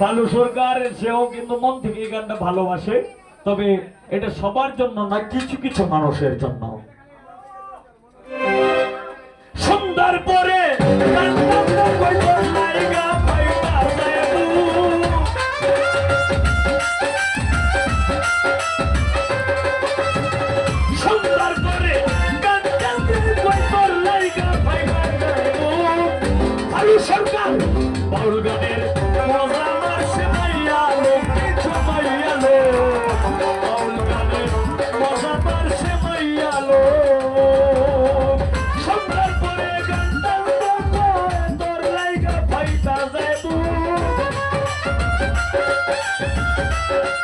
ভালো সরকার, সেও কিন্তু মন থেকে এই গানটা ভালোবাসে। তবে এটা সবার জন্য না কিছু কিছু মানুষের জন্য। Música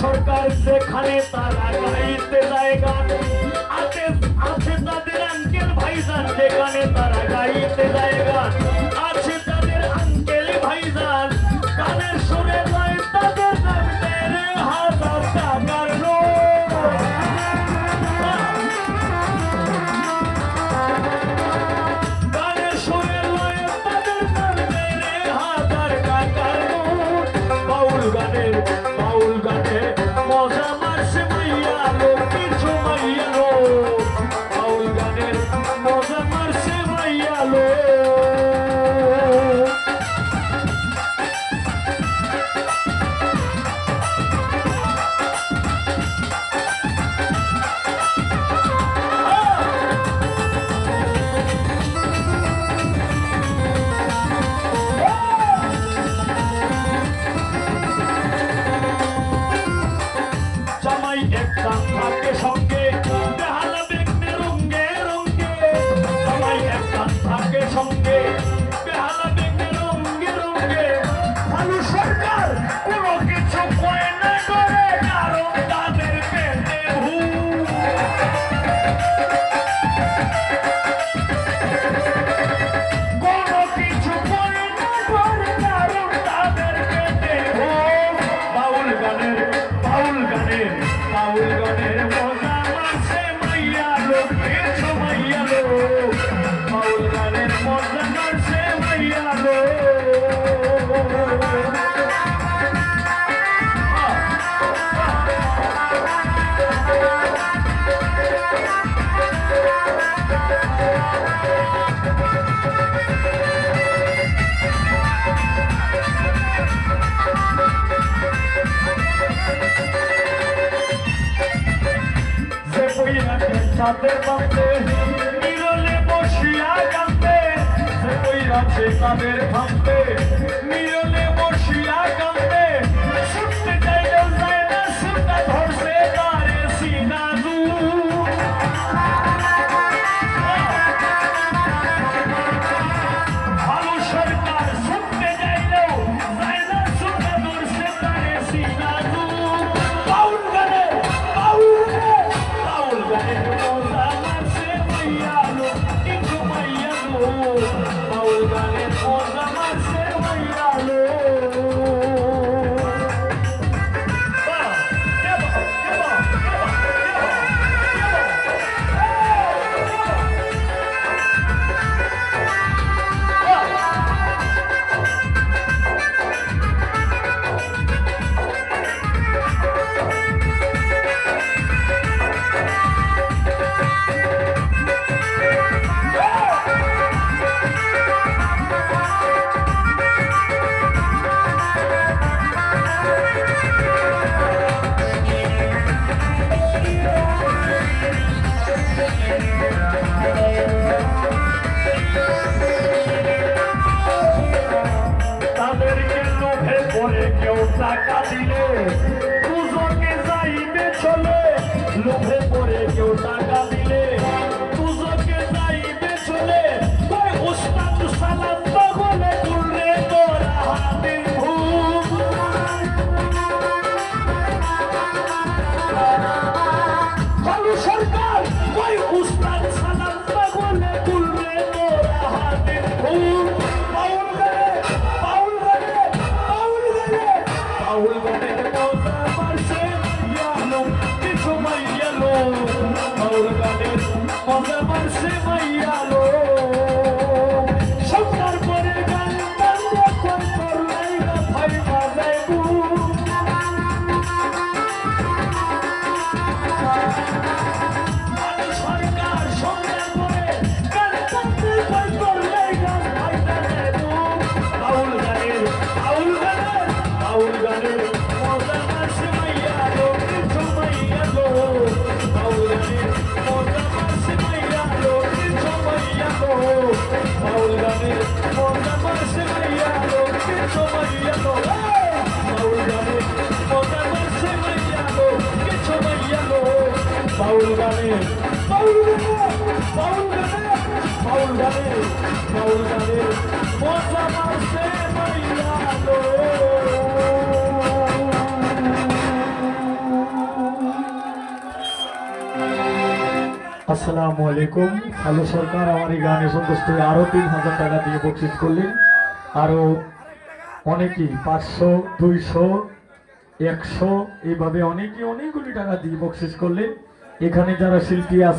সরকার সেখানে তারা গাইতে যায় গান আছে তাদের আঙ্কেল ভাইজান সেখানে তারা গাইতে যায় গান সাথে পাতে নিরলে বসিয়া জানতে সে কই রাখে কাদের ভাবতে তাদেরকে লোভে পড়ে কেউ টাকা দিলে পুজোকে যাইবে চলে। লোভে পড়ে কেউ টাকা দিলে পুজোকে যাইবে চলে। উস্তাদ সালাম বলে তুললে তোরা হাতে ভূ on the আসসালামু আলাইকুম। হ্যালো সরকার, আমার এই গানে সন্তুষ্ট হয়ে আরও তিন হাজার টাকা দিয়ে বকশিস করলেন। আরও অনেকেই, পাঁচশো, দুইশো, একশো, এইভাবে অনেকে অনেকগুলি টাকা দিয়ে বকশিস করলেন। এখানে যারা শিল্পী আছে